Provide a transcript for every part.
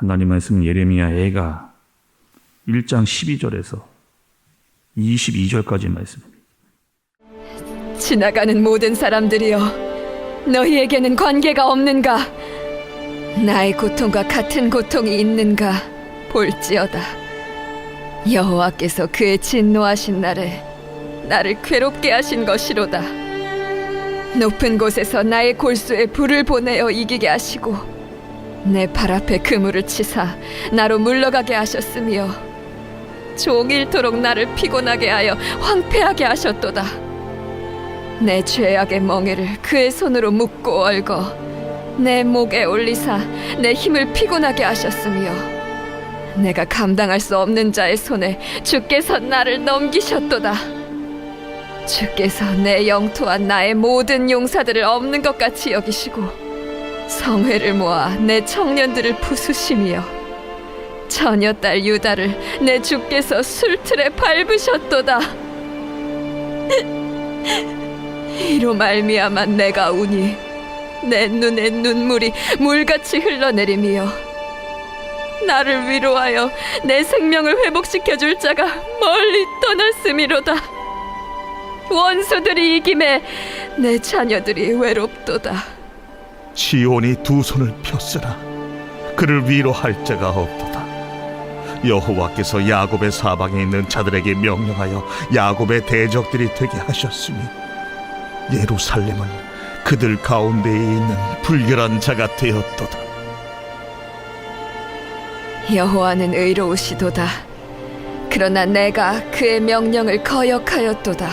하나님 말씀 예레미야 애가 1장 12절에서 22절까지 말씀입니다. 지나가는 모든 사람들이여 너희에게는 관계가 없는가? 나의 고통과 같은 고통이 있는가? 볼지어다. 여호와께서 그의 진노하신 날에 나를 괴롭게 하신 것이로다. 높은 곳에서 나의 골수에 불을 보내어 이기게 하시고 내 발 앞에 그물을 치사 나로 물러가게 하셨으며 종일토록 나를 피곤하게 하여 황폐하게 하셨도다. 내 죄악의 멍에를 그의 손으로 묶고 얽어 내 목에 올리사 내 힘을 피곤하게 하셨으며 내가 감당할 수 없는 자의 손에 주께서 나를 넘기셨도다. 주께서 내 영토와 나의 모든 용사들을 없는 것 같이 여기시고 성회를 모아 내 청년들을 부수시며 처녀 딸 유다를 내 주께서 술틀에 밟으셨도다. 이로 말미암아 내가 우니 내 눈에 눈물이 물같이 흘러내리며 나를 위로하여 내 생명을 회복시켜 줄 자가 멀리 떠났음이로다. 원수들이 이김에 내 자녀들이 외롭도다 지온이 두 손을 폈으나 그를 위로할 자가 없도다. 여호와께서 야곱의 사방에 있는 자들에게 명령하여 야곱의 대적들이 되게 하셨으니 예루살렘은 그들 가운데에 있는 불결한 자가 되었도다. 여호와는 의로우시도다 그러나 내가 그의 명령을 거역하였도다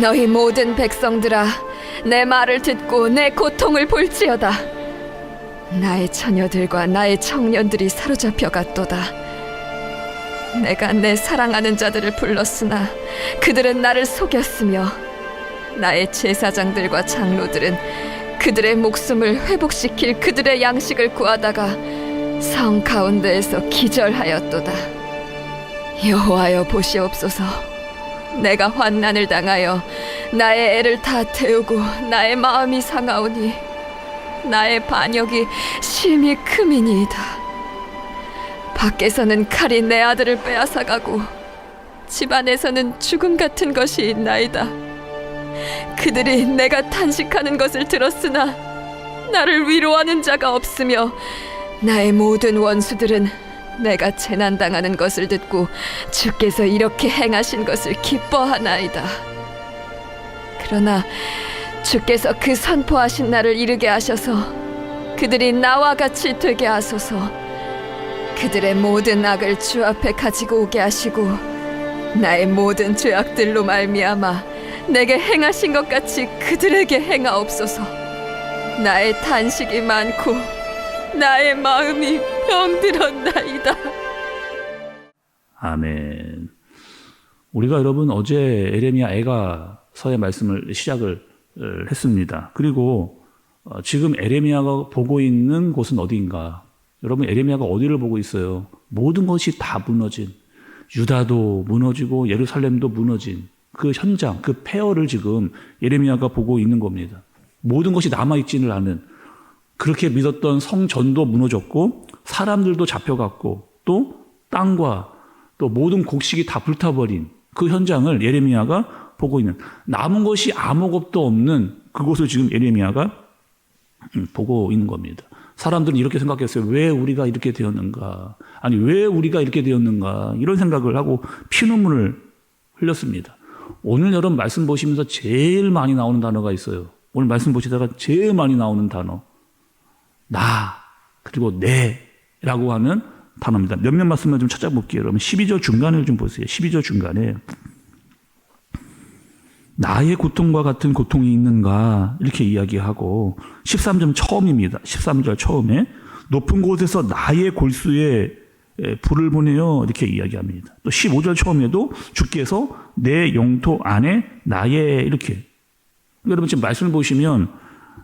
너희 모든 백성들아 내 말을 듣고 내 고통을 볼지어다 나의 처녀들과 나의 청년들이 사로잡혀 갔도다 내가 내 사랑하는 자들을 불렀으나 그들은 나를 속였으며 나의 제사장들과 장로들은 그들의 목숨을 회복시킬 그들의 양식을 구하다가 성 가운데에서 기절하였도다. 여호와여 보시옵소서. 내가 환난을 당하여 나의 애를 다 태우고 나의 마음이 상하오니 나의 반역이 심히 크미니이다. 밖에서는 칼이 내 아들을 빼앗아가고 집안에서는 죽음 같은 것이 있나이다. 그들이 내가 탄식하는 것을 들었으나 나를 위로하는 자가 없으며 나의 모든 원수들은 내가 재난 당하는 것을 듣고 주께서 이렇게 행하신 것을 기뻐하나이다. 그러나 주께서 그 선포하신 날을 이르게 하셔서 그들이 나와 같이 되게 하소서. 그들의 모든 악을 주 앞에 가지고 오게 하시고 나의 모든 죄악들로 말미암아 내게 행하신 것 같이 그들에게 행하옵소서. 나의 탄식이 많고 나의 마음이 병들었나이다. 아멘. 우리가 여러분 어제 에레미야 애가 서의 말씀을 시작을 어, 했습니다. 그리고 어, 지금 에레미야가 보고 있는 곳은 어디인가? 여러분 에레미야가 어디를 보고 있어요? 모든 것이 다 무너진 유다도 무너지고 예루살렘도 무너진 그 현장, 그 폐허를 지금 예레미야가 보고 있는 겁니다. 모든 것이 남아 있지는 않은 그렇게 믿었던 성전도 무너졌고 사람들도 잡혀갔고 또 땅과 또 모든 곡식이 다 불타버린 그 현장을 예레미야가 보고 있는 남은 것이 아무것도 없는 그곳을 지금 예레미야가 음, 보고 있는 겁니다. 사람들은 이렇게 생각했어요. 왜 우리가 이렇게 되었는가? 아니, 왜 우리가 이렇게 되었는가? 이런 생각을 하고 피눈물을 흘렸습니다. 오늘 여러분 말씀 보시면서 제일 많이 나오는 단어가 있어요. 오늘 말씀 보시다가 제일 많이 나오는 단어. 나, 그리고 내라고 하는 단어입니다. 몇몇 말씀을 좀 찾아볼게요. 여러분 12절 중간을 좀 보세요. 12절 중간에. 나의 고통과 같은 고통이 있는가 이렇게 이야기하고 13점 처음입니다. 13절 처음에 높은 곳에서 나의 골수에 불을 보내요 이렇게 이야기합니다. 또 15절 처음에도 주께서 내 영토 안에 나의 이렇게 여러분 지금 말씀을 보시면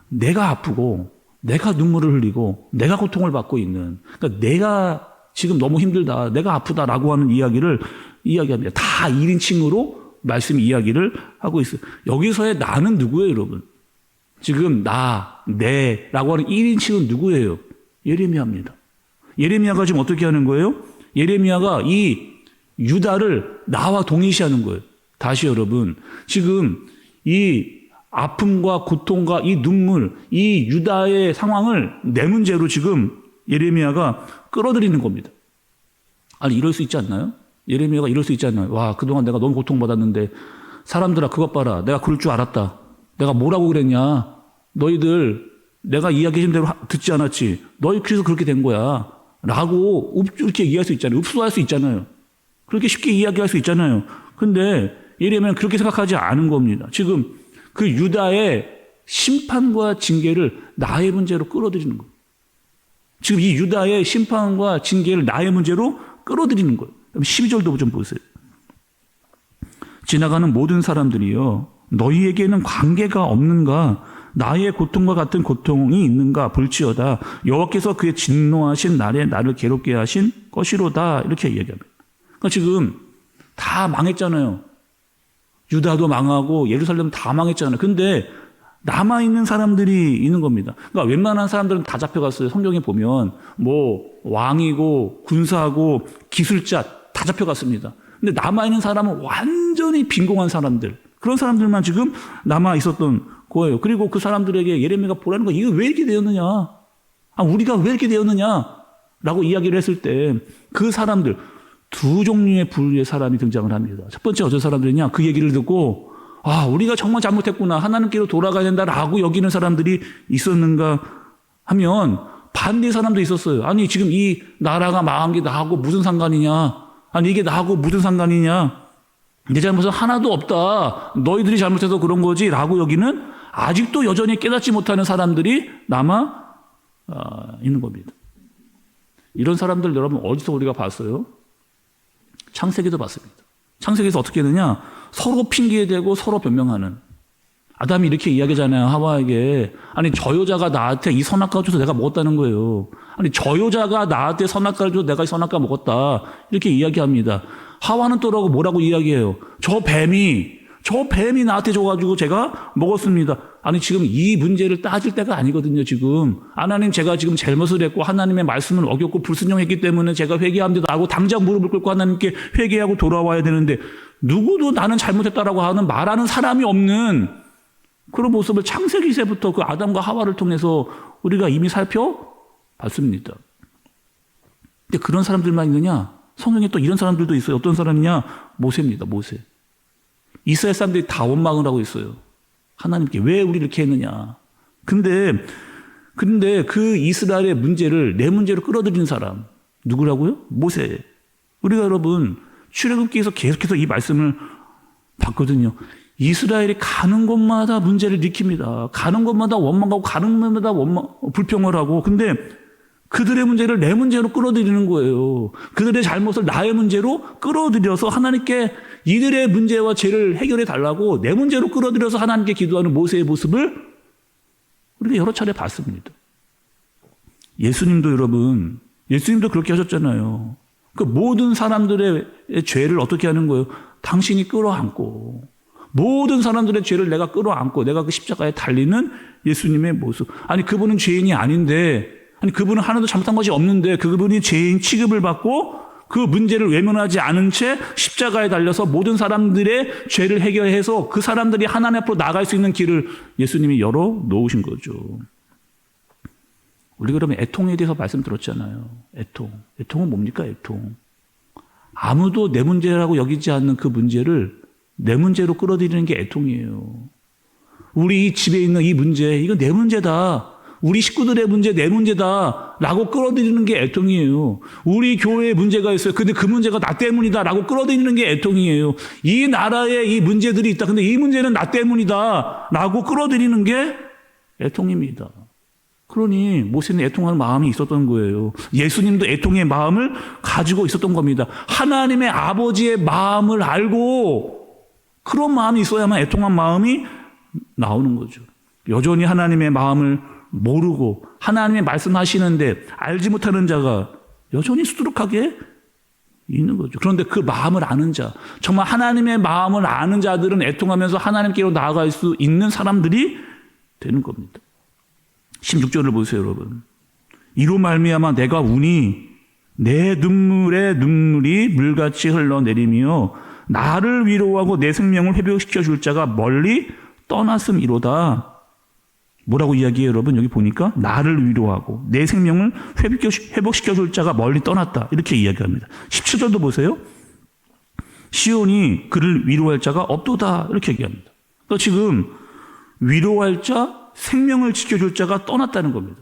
내가 아프고 내가 눈물을 흘리고 내가 고통을 받고 있는 그러니까 내가 지금 너무 힘들다 내가 아프다라고 하는 이야기를 이야기합니다. 다 1인칭으로 말씀 이야기를 하고 있어요. 여기서의 나는 누구예요, 여러분? 지금 나, 내 라고 하는 1인칭은 누구예요? 예레미야입니다. 예레미야가 지금 어떻게 하는 거예요? 예레미야가 이 유다를 나와 동일시하는 거예요. 다시 여러분, 지금 이 아픔과 고통과 이 눈물, 이 유다의 상황을 내 문제로 지금 예레미야가 끌어들이는 겁니다. 아니 이럴 수 있지 않나요? 예레미야가 이럴 수 있지 않나요? 와 그동안 내가 너무 고통받았는데 사람들아 그것 봐라. 내가 그럴 줄 알았다. 내가 뭐라고 그랬냐? 너희들 내가 이야기해준 대로 하- 듣지 않았지. 너희 그래서 그렇게 된 거야. 라고 읍- 이렇게 이해할 수 있잖아요. 읍소할 수 있잖아요. 그렇게 쉽게 이야기할 수 있잖아요. 근데 예레미야는 그렇게 생각하지 않은 겁니다. 지금 그 유다의 심판과 징계를 나의 문제로 끌어들이는 거예요. 지금 이 유다의 심판과 징계를 나의 문제로 끌어들이는 거예요. 12절도 좀 보세요. 지나가는 모든 사람들이요. 너희에게는 관계가 없는가? 나의 고통과 같은 고통이 있는가? 볼지어다. 여호와께서 그의 진노하신 날에 나를 괴롭게 하신 것이로다. 이렇게 이야기합니다. 그러니까 지금 다 망했잖아요. 유다도 망하고 예루살렘 다 망했잖아요. 근데 남아있는 사람들이 있는 겁니다. 그러니까 웬만한 사람들은 다 잡혀갔어요. 성경에 보면 뭐 왕이고 군사하고 기술자 다 잡혀갔습니다. 근데 남아있는 사람은 완전히 빈공한 사람들. 그런 사람들만 지금 남아 있었던 거예요. 그리고 그 사람들에게 예레미야가 보라는 거 이거 왜 이렇게 되었느냐? 아, 우리가 왜 이렇게 되었느냐? 라고 이야기를 했을 때 그 사람들 두 종류의 부류의 사람이 등장을 합니다. 첫 번째 어떤 사람들이냐? 그 얘기를 듣고 아, 우리가 정말 잘못했구나. 하나님께로 돌아가야 된다라고 여기는 사람들이 있었는가 하면 반대 사람도 있었어요. 아니, 지금 이 나라가 망한 게 나하고 무슨 상관이냐? 아니, 이게 나하고 무슨 상관이냐? 내 잘못은 하나도 없다. 너희들이 잘못해서 그런 거지. 라고 여기는 아직도 여전히 깨닫지 못하는 사람들이 남아 아, 있는 겁니다. 이런 사람들 여러분 어디서 우리가 봤어요? 창세기도 봤습니다. 창세기에서 어떻게 되느냐? 서로 핑계대고 서로 변명하는. 아담이 이렇게 이야기잖아요. 하와에게. 아니, 저 여자가 나한테 이 선악과를 줘서 내가 먹었다는 거예요. 아니, 저 여자가 나한테 선악과를 줘서 내가 이 선악과 먹었다. 이렇게 이야기합니다. 하와는 또라고 뭐라고 이야기해요? 저 뱀이, 저 뱀이 나한테 줘가지고 제가 먹었습니다. 아니, 지금 이 문제를 따질 때가 아니거든요, 지금. 하나님 제가 지금 잘못을 했고, 하나님의 말씀을 어겼고, 불순종했기 때문에 제가 회개합니다. 하고, 당장 무릎을 꿇고 하나님께 회개하고 돌아와야 되는데, 누구도 나는 잘못했다라고 하는 말하는 사람이 없는 그런 모습을 창세기세부터 그 아담과 하와를 통해서 우리가 이미 살펴봤습니다. 근데 그런 사람들만 있느냐? 성경에 또 이런 사람들도 있어요. 어떤 사람이냐? 모세입니다. 모세. 이스라엘 사람들이 다 원망을 하고 있어요. 하나님께 왜 우리 이렇게 했느냐? 근데 근데 그 이스라엘의 문제를 내 문제로 끌어들이는 사람 누구라고요? 모세. 우리가 여러분 출애굽기에서 계속해서 이 말씀을 봤거든요. 이스라엘이 가는 곳마다 문제를 일으킵니다. 가는 곳마다 원망하고 가는 곳마다 원망 불평을 하고 근데 그들의 문제를 내 문제로 끌어들이는 거예요. 그들의 잘못을 나의 문제로 끌어들여서 하나님께 이들의 문제와 죄를 해결해 달라고 내 문제로 끌어들여서 하나님께 기도하는 모세의 모습을 우리가 여러 차례 봤습니다. 예수님도 여러분, 예수님도 그렇게 하셨잖아요. 그 모든 사람들의 죄를 어떻게 하는 거예요? 당신이 끌어안고 모든 사람들의 죄를 내가 끌어안고 내가 그 십자가에 달리는 예수님의 모습. 아니 그분은 죄인이 아닌데 아니 그분은 하나도 잘못한 것이 없는데 그분이 죄인 취급을 받고 그 문제를 외면하지 않은 채 십자가에 달려서 모든 사람들의 죄를 해결해서 그 사람들이 하나님 앞으로 나갈 수 있는 길을 예수님이 열어 놓으신 거죠. 우리가 그러면 애통에 대해서 말씀 들었잖아요. 애통. 애통은 뭡니까? 애통. 아무도 내 문제라고 여기지 않는 그 문제를 내 문제로 끌어들이는 게 애통이에요. 우리 집에 있는 이 문제, 이거 내 문제다. 우리 식구들의 문제, 내 문제다. 라고 끌어들이는 게 애통이에요. 우리 교회에 문제가 있어요. 근데 그 문제가 나 때문이다. 라고 끌어들이는 게 애통이에요. 이 나라에 이 문제들이 있다. 근데 이 문제는 나 때문이다. 라고 끌어들이는 게 애통입니다. 그러니 모세는 애통하는 마음이 있었던 거예요. 예수님도 애통의 마음을 가지고 있었던 겁니다. 하나님의 아버지의 마음을 알고 그런 마음이 있어야만 애통한 마음이 나오는 거죠. 여전히 하나님의 마음을 모르고 하나님의 말씀하시는데 알지 못하는 자가 여전히 수두룩하게 있는 거죠. 그런데 그 마음을 아는 자, 정말 하나님의 마음을 아는 자들은 애통하면서 하나님께로 나아갈 수 있는 사람들이 되는 겁니다. 16절을 보세요, 여러분. 이로 말미암아 내가 우니 내 눈물에 눈물이 물같이 흘러내리며 나를 위로하고 내 생명을 회복시켜 줄 자가 멀리 떠났음 이로다. 뭐라고 이야기해요, 여러분? 여기 보니까 나를 위로하고 내 생명을 회복시켜 줄 자가 멀리 떠났다. 이렇게 이야기합니다. 17절도 보세요. 시온이 그를 위로할 자가 없도다. 이렇게 얘기합니다. 그러니까 지금 위로할 자, 생명을 지켜줄 자가 떠났다는 겁니다.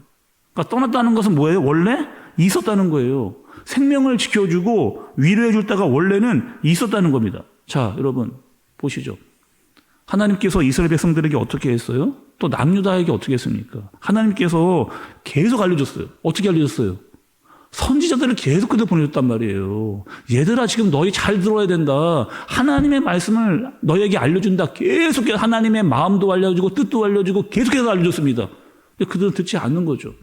그러니까 떠났다는 것은 뭐예요? 원래 있었다는 거예요. 생명을 지켜주고 위로해줄 자가 원래는 있었다는 겁니다. 자, 여러분, 보시죠. 하나님께서 이스라엘 백성들에게 어떻게 했어요? 또 남유다에게 어떻게 했습니까? 하나님께서 계속 알려줬어요. 어떻게 알려줬어요? 선지자들을 계속 그들 보내줬단 말이에요. 얘들아, 지금 너희 잘 들어야 된다. 하나님의 말씀을 너희에게 알려준다. 계속 하나님의 마음도 알려주고, 뜻도 알려주고, 계속해서 알려줬습니다. 근데 그들은 듣지 않는 거죠.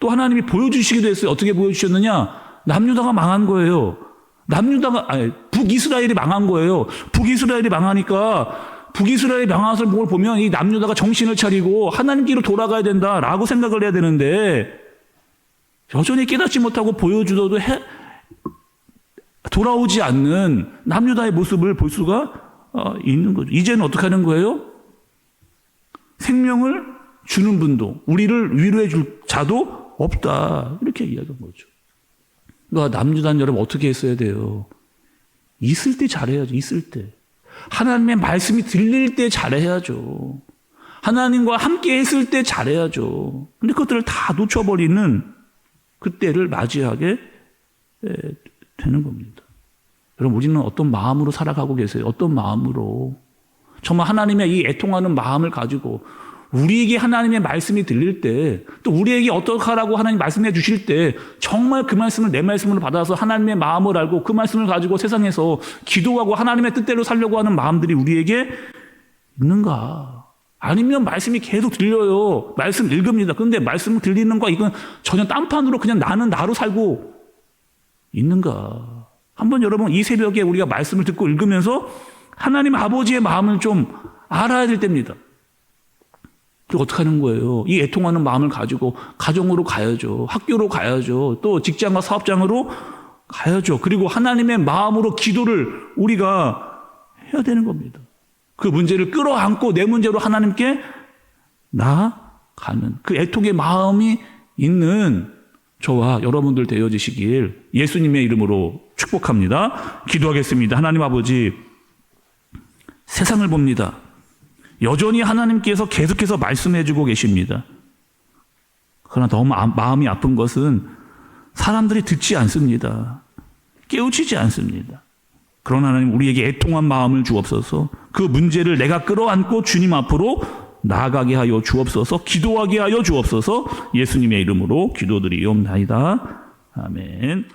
또 하나님이 보여주시기도 했어요. 어떻게 보여주셨느냐? 남유다가 망한 거예요. 남유다가, 아니, 북이스라엘이 망한 거예요. 북이스라엘이 망하니까, 북이스라엘이 망한 것을 보면 이 남유다가 정신을 차리고 하나님께로 돌아가야 된다라고 생각을 해야 되는데, 여전히 깨닫지 못하고 보여주어도 해, 돌아오지 않는 남유다의 모습을 볼 수가 어, 있는 거죠. 이제는 어떻게 하는 거예요? 생명을 주는 분도 우리를 위로해 줄 자도 없다. 이렇게 이야기한 거죠. 그러니까 남유단 여러분 어떻게 했어야 돼요? 있을 때 잘해야죠. 있을 때. 하나님의 말씀이 들릴 때 잘해야죠. 하나님과 함께 했을 때 잘해야죠. 근데 그것들을 다 놓쳐버리는 그때를 맞이하게 되는 겁니다. 여러분, 우리는 어떤 마음으로 살아가고 계세요? 어떤 마음으로? 정말 하나님의 이 애통하는 마음을 가지고 우리에게 하나님의 말씀이 들릴 때, 또 우리에게 어떻게 하라고 하나님 말씀해 주실 때, 정말 그 말씀을 내 말씀으로 받아서 하나님의 마음을 알고 그 말씀을 가지고 세상에서 기도하고 하나님의 뜻대로 살려고 하는 마음들이 우리에게 있는가? 아니면 말씀이 계속 들려요. 말씀 읽습니다. 그런데 말씀 들리는 거 이건 전혀 딴판으로 그냥 나는 나로 살고 있는가? 한번 여러분 이 새벽에 우리가 말씀을 듣고 읽으면서 하나님 아버지의 마음을 좀 알아야 될 때입니다. 그리고 어떻게 하는 거예요? 이 애통하는 마음을 가지고 가정으로 가야죠. 학교로 가야죠. 또 직장과 사업장으로 가야죠. 그리고 하나님의 마음으로 기도를 우리가 해야 되는 겁니다. 그 문제를 끌어안고 내 문제로 하나님께 나가는 그 애통의 마음이 있는 저와 여러분들 되어지시길 예수님의 이름으로 축복합니다. 기도하겠습니다. 하나님 아버지, 세상을 봅니다. 여전히 하나님께서 계속해서 말씀해 주고 계십니다. 그러나 너무 아- 마음이 아픈 것은 사람들이 듣지 않습니다. 깨우치지 않습니다. 그러나 하나님 우리에게 애통한 마음을 주옵소서 그 문제를 내가 끌어안고 주님 앞으로 나아가게 하여 주옵소서 기도하게 하여 주옵소서 예수님의 이름으로 기도드리옵나이다. 아멘.